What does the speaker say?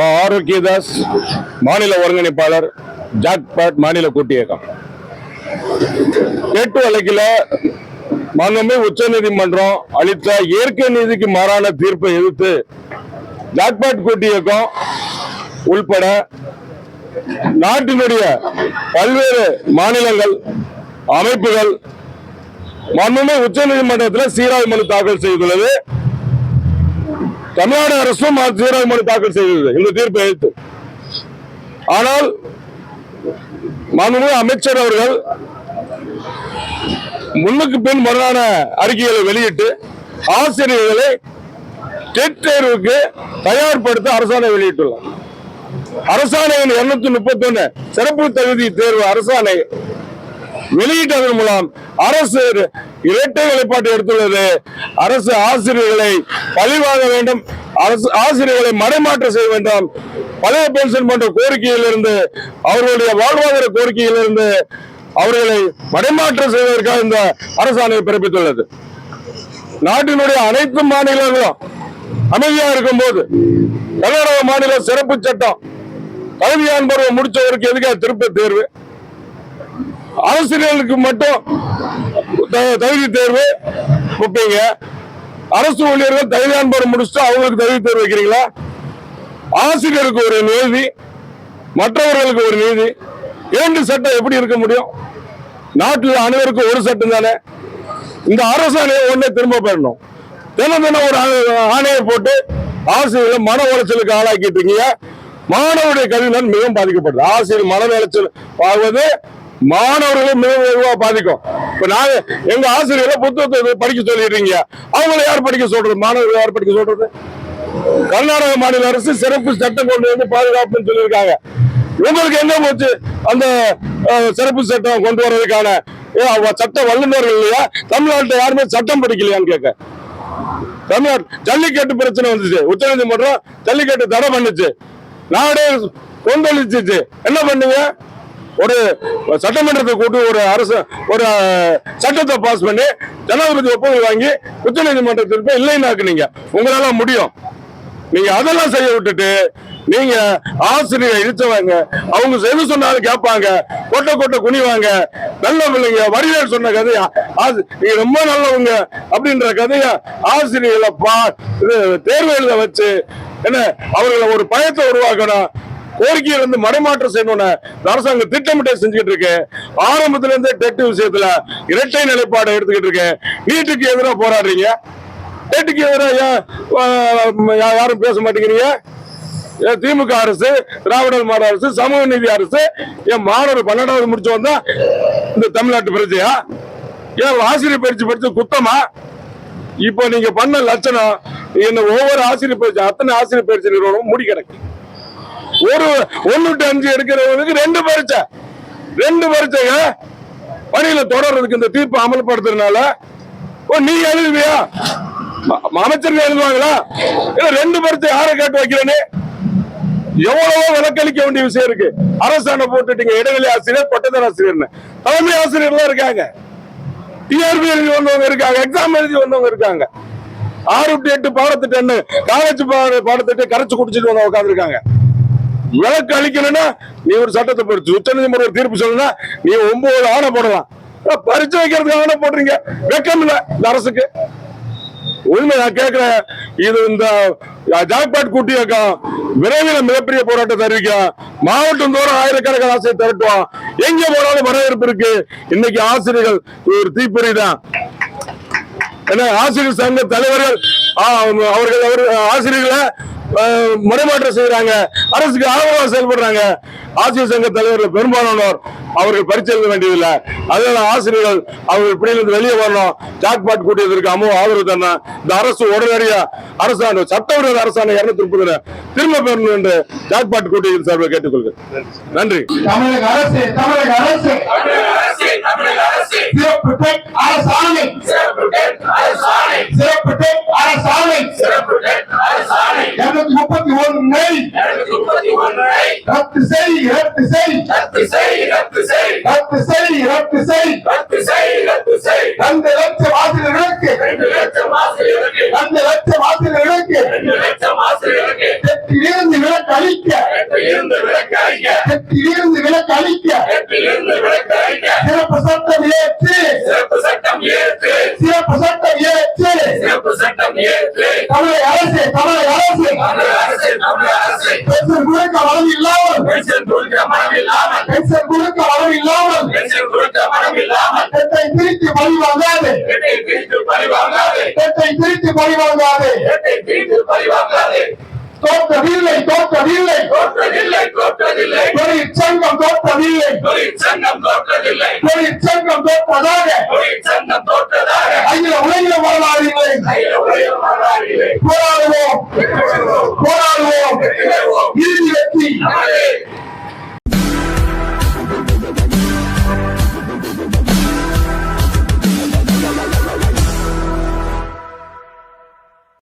ப. ஆரோக்கியதாஸ் மாநில ஒருங்கிணைப்பாளர் ஜாக்பாட் மாநில கூட்டு இயக்கம் வழக்கில் மாண்புமிகு உச்ச நீதிமன்றம் அளித்த இயற்கை நீதிக்கு மாறான தீர்ப்பை எதிர்த்து ஜாக்பாட் கூட்டு இயக்கம் உள்பட நாட்டினுடைய பல்வேறு மாநிலங்கள் அமைப்புகள் மாண்புமிகு உச்ச நீதிமன்றத்தில் சீராய் மனு தாக்கல் செய்துள்ளது தமிழ்நாடு அரசும் சீராக மனு தாக்கல் செய்தது. இந்த தீர்ப்பை எதிர்த்து. ஆனால் மாண்புமிகு அமைச்சர் அவர்கள் முன்னுக்கு பின் முரணான அறிக்கைகளை வெளியிட்டு ஆசிரியர்களை டெட் தேர்வுக்கு தயார்படுத்த அரசாணை வெளியிட்டுள்ளார். அரசாணையின் இருநூத்தி முப்பத்தி ஒன்னு சிறப்பு தகுதி தேர்வு அரசாணை வெளியிட்டதன் மூலம் அரசு இரட்டை நிலைப்பாட்டை எடுத்துள்ளது. அரசு ஆசிரியர்களை பழிவாங்க வேண்டும். அரசு ஆசிரியர்களை மடைமாற்றம் செய்ய வேண்டும். பழைய பென்ஷன் போன்ற கோரிக்கையிலிருந்து அவர்களுடைய வாழ்வாதார கோரிக்கையிலிருந்து அவர்களை மடைமாற்றம் செய்வதற்காக இந்த அரசாணை பிறப்பித்துள்ளது. நாட்டினுடைய அனைத்து மாநிலங்களும் அமைதியா இருக்கும்போது கர்நாடக மாநில சிறப்பு சட்டம் தகுதியான் பருவம் முடிச்சவருக்கு எதுக்காக திருப்ப தேர்வு? ஆசிரியர்களுக்கு மட்டும் தகுதி தேர்வு வைப்பீங்க. அரசு ஊழியர்கள் தகுதியான் பருவம் முடிச்சுட்டு அவங்களுக்கு தகுதி தேர்வு வைக்கிறீங்களா? ஆசிரியருக்கு ஒரு நீதி மற்றவர்களுக்கு ஒரு நீதி. இரண்டு சட்டம் எப்படி இருக்க முடியும்? நாட்டில் அனைவருக்கும் ஒரு சட்டம் தானே? இந்த அரசாணையை உடனே திரும்ப பெறணும். தினம் தினம் ஒரு ஆணையை போட்டு ஆசிரியர்களை மன உளைச்சலுக்கு ஆளாக்கிட்டு இருக்கீங்க. மாணவருடைய கல்வி மிகவும் பாதிக்கப்படுது. ஆசிரியர் மன உளைச்சல் ஆகுவது மாணவர்களை மிக வெகுவா பாதிக்கும். இப்ப நாங்க எங்க ஆசிரியர்களை புத்தகத்தை படிக்க சொல்லிடுறீங்க. அவங்களை யார் படிக்க சொல்றது? மாணவர்கள் யார் படிக்க சொல்றது? கர்நாடக மாநில அரசு சிறப்பு சட்டம் கொண்டு வந்து பாதுகாப்புன்னு சொல்லியிருக்காங்க. உங்களுக்கு என்ன போச்சு? அந்த சிறப்பு சட்டம் கொண்டு வர்றதுக்கான ஏ, சட்ட வல்லுநர்கள் இல்லையா? தமிழ்நாட்டில் யாருமே சட்டம் படிக்கலையான்னு கேட்க. தமிழ்நாடு ஜல்லிக்கட்டு பிரச்சனை வந்துச்சு. உச்சநீதிமன்றம் ஜல்லிக்கட்டு தடை பண்ணுச்சு. நாடே கொந்தளிச்சிச்சு. என்ன பண்ணுங்க? ஒரு சட்டமன்றத்தை கூட்டி ஒரு அரசு ஒரு சட்டத்தை பாஸ் பண்ணி ஜனாதிபதி ஒப்புதல் வாங்கி உச்சநீதிமன்றத்திற்கு இல்லைன்னாக்குனீங்க உங்களால முடியும். நீங்க அதெல்லாம் செய்ய விட்டுட்டு நீங்க ஆசிரியர் இழுத்தவங்க அவங்க எது சொன்னாலும் கேட்பாங்க. கொட்டை கொட்டை குனிவாங்க நல்ல பிள்ளைங்க வரிகள் சொன்ன கதையா? நீங்க ரொம்ப நல்லவங்க அப்படின்ற கதையா ஆசிரியர்களை பா இது தேர்வு எழுத வச்சு என்ன அவர்களை ஒரு பயத்தை உருவாக்கணும். கோரிக்கையை வந்து மடைமாற்றம் செய்யணும்னு அரசாங்கம் திட்டமிட்டு செஞ்சுக்கிட்டு இருக்கு. ஆரம்பத்துல இருந்தே டெட் விஷயத்துல இரட்டை நிலைப்பாடு எடுத்துக்கிட்டு இருக்கு. நீட்டுக்கு எதிராக போராடுறீங்க. டெட்டுக்கு எதிராக ஏன், யா- யாரும் பேச மாட்டேங்கிறீங்க? ஏன் திமுக அரசு திராவிடர் மாடல் அரசு சமூக நீதி அரசு என் மாணவர் பன்னெண்டாவது முடிச்சு வந்தா இந்த தமிழ்நாட்டு பிரச்சையா ஏன் ஆசிரியர் பயிற்சி படிச்சு குத்தமா? இப்போ நீங்க பண்ண லட்சணம் என்ன ஒவ்வொரு ஆசிரியர் பயிற்சி அத்தனை ஆசிரியர் பயிற்சி நிறுவனம் மூடி கிடக்கு. ஒரு ஒன்னு டு அஞ்சு எடுக்கிறவங்களுக்கு ரெண்டு பரீட்சை. ரெண்டு பரீட்சைங்க. பணியில தொடர்றதுக்கு இந்த தீர்ப்பு அமல்படுத்துறதுனால ஓ நீ எழுதுவியா? ம- அமைச்சர்கள் எழுதுவாங்களா? இல்ல ரெண்டு பரீட்சை யாரை கேட்டு வைக்கிறேன்னு? எவ்வளவோ விலக்களிக்க வேண்டிய விஷயம் இருக்கு. அரசாணை போட்டுட்டீங்க இடைவெளி ஆசிரியர் பட்டதாரி ஆசிரியர்னு. தலைமை ஆசிரியர்லாம் இருக்காங்க. டிஆர்பி எழுதி வந்தவங்க இருக்காங்க எக்ஸாம் எழுதி வந்தவங்க இருக்காங்க. ஆறு டு எட்டு பாடத்திட்டம்னு காலேஜ் பாடத்திட்டம் கரைச்சு குடிச்சிட்டு வந்து உட்காந்துருக்காங்க விளக்கு அளிக்கணும்னா நீ ஒரு சட்டத்தை படிச்சு உச்ச நீதிமன்ற ஒரு தீர்ப்பு சொல்லணும்னா நீ ஒன்பது ஆணை போடலாம். ஆனா, வைக்கிறதுக்கு ஆணை போடுறீங்க வெக்கம் இல்லை இந்த அரசுக்கு. உண்மை நான் கேட்கிறேன் இது இந்த ஜாக்பாட் கூட்டி இயக்கம் விரைவில் மிகப்பெரிய போராட்டத்தை அறிவிக்கும். மாவட்டம் தோறும் ஆயிரக்கணக்கான ஆசிரியர் திரட்டுவோம் எங்க போனாலும் வரவேற்பு இருக்கு. இன்னைக்கு ஆசிரியர்கள் ஒரு தீப்பறிதான் என்ன ஆசிரியர் சங்க தலைவர்கள் அவர்கள் அவர் ஆசிரியர்களை முறைமாற்றம் செய்யறாங்க அரசுக்கு ஆதரவாக செயல்படுறாங்க. ஆசிரியர் சங்க தலைவர்கள் பெரும்பாலானோர் அவர்கள் பரிசு எழுத வேண்டியதில்லை. அதனால ஆசிரியர்கள் அவர்கள் பிடியிலிருந்து வெளியே வரணும். ஜாக்பாட் கூட்டியதற்கு அமோ ஆதரவு தரணும். இந்த அரசு உடனடியா அரசாணை சட்டவிரோத அரசாணை இருநூத்தி முப்பதுல திரும்ப பெறணும் என்று ஜாக்பாட் கூட்டியது சார்பில் கேட்டுக்கொள்கிறேன். நன்றி. தமிழக அரசு தமிழக அரசு. சிறப்பு அரசாணை. சிறப்பு அரசாணை. ஒன்றை ரத்து செய் ரத்து செய். ரத்து செய் ரத்து செய். ரத்து செய் ரத்து செய் ரத்து செய் ரத்து செய் ரெண்டு லட்சம் ஆசிரியர்களுக்கு ரெண்டு லட்சம் ஆசிரியர்களுக்கு டெட்டிலிருந்து தெற்றிலிருந்து விலக்கு அளிக்க தெற்றிலிருந்து விலக்கு அளிக்க தெற்றிலிருந்து விலக்கு அளிக்க தெற்றிலிருந்து விலக்கு அளிக்க சிறப்பு சட்டம் ஏற்று சிறப்பு சட்டம் ஏற்று சிறப்பு சட்டம் ஏற்று. சிறப்பு சட்டம் ஏற்று. தமிழக அரசு தமிழக அரசு. பென்ஷன் கொடுக்க வரம் இல்லாமல் பென்ஷன் கொடுக்க மனம் இல்லாமல் பென்ஷன் கொடுக்க வரம் இல்லாமல் பென்ஷன் கொடுக்க மனம் இல்லாமல் பெட்டை பிரித்து பழி வாங்காது. எட்டை பிரித்து பழிவாங்காது பெட்டை பிரித்து பழி வாங்காது. எட்டை பிரித்து பழிவாங்காது தோற்றவில்லை தோற்றவில்லை தோற்றதில்லை தோற்றதில்லை. தொழிற்சங்கம் தோற்றதில்லை. தொழிற்சங்கம் தோற்றதில்லை. தொழிற்சங்கம் தோற்றதாக. தொழிற்சங்கம் தோற்றதாக. அகில உலகில வரலாறு இல்லை அகில உலகில வரலாறு இல்லை போராடுவோம். போராடுவோம் இறுதி வெற்றி.